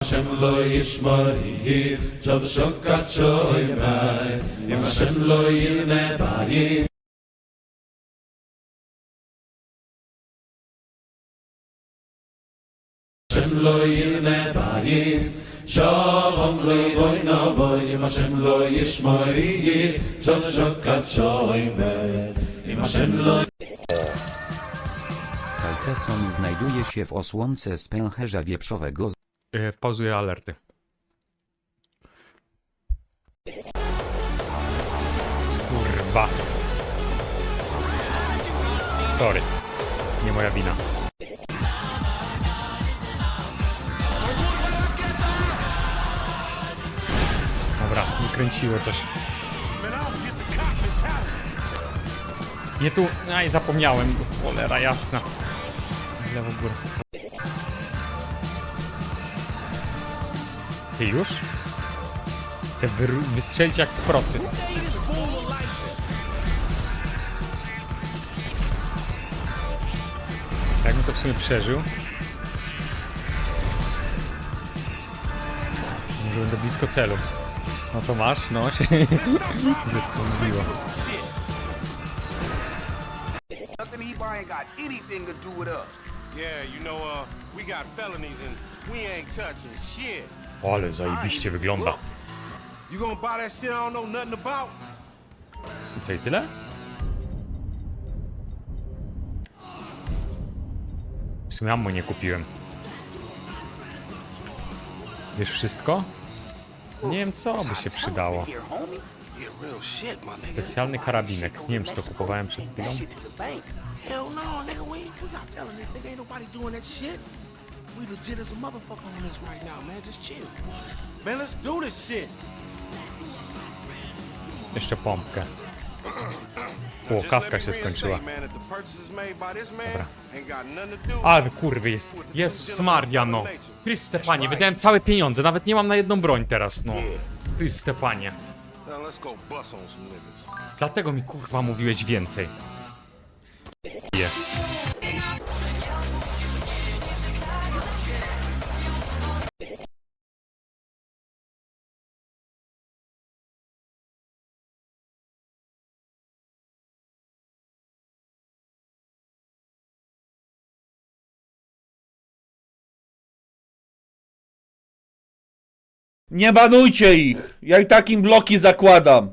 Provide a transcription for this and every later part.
Hashem lo yishmarihi, shav shokat shoy mai. Im Hashem lo yirne bayis. Hashem lo yirne bayis. Shalom lo yiboy no boy. Im Hashem lo yishmarihi, shav shokat shoy mai. Im Hashem lo Calceson znajduje się w osłonce z pęcherza wieprzowego Yy, pauzuję alerty. Kurwa. Sorry. Nie moja wina. Dobra, nie kręciło coś. Nie tu... Aj, zapomniałem. Cholera jasna. W Lewo w górę. Ty już? Chcę wystrzelić jak z procy. Jakbym to w sumie przeżył. Może będę blisko celu. No to masz, no się, się skłoniło. Nothing he buy ain't got anything to do with us. Yeah, you know, uh, we got felonies and we ain't touching shit. Ale zajebiście wygląda. You gonna buy that shit I don't know nothing about? I co i tyle? W sumie ammo nie kupiłem. Wiesz wszystko? Nie wiem co by się przydało. Specjalny karabinek. Nie wiem czy to kupowałem przed chwilą. We, legit as a motherfucker on this right now, man. Just chill. Man, let's do this shit. Jeszcze pompkę. O, kaska się skończyła. Dobra. Ale wy kurwy jest. Jezus Maria, no. Chryste Panie, wydałem całe pieniądze, nawet nie mam na jedną broń teraz, no. Chryste Panie. Dlatego mi kurwa mówiłeś więcej. Je. Nie banujcie ich! Ja i tak im bloki zakładam.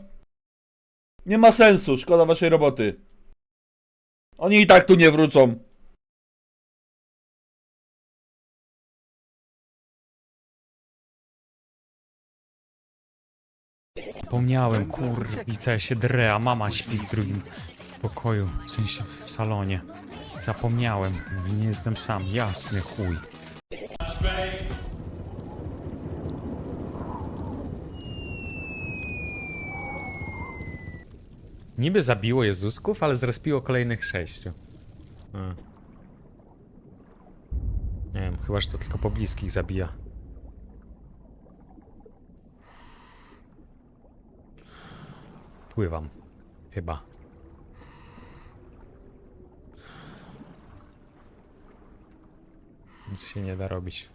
Nie ma sensu, szkoda waszej roboty. Oni i tak tu nie wrócą. Zapomniałem, kurwica, ja się drę, a mama śpi w drugim pokoju, w sensie w salonie. Zapomniałem, nie jestem sam, jasny chuj. Niby zabiło Jezusków, ale zrespiło kolejnych sześciu. Nie wiem, chyba, że to tylko pobliskich zabija. Pływam. Chyba. Nic się nie da robić.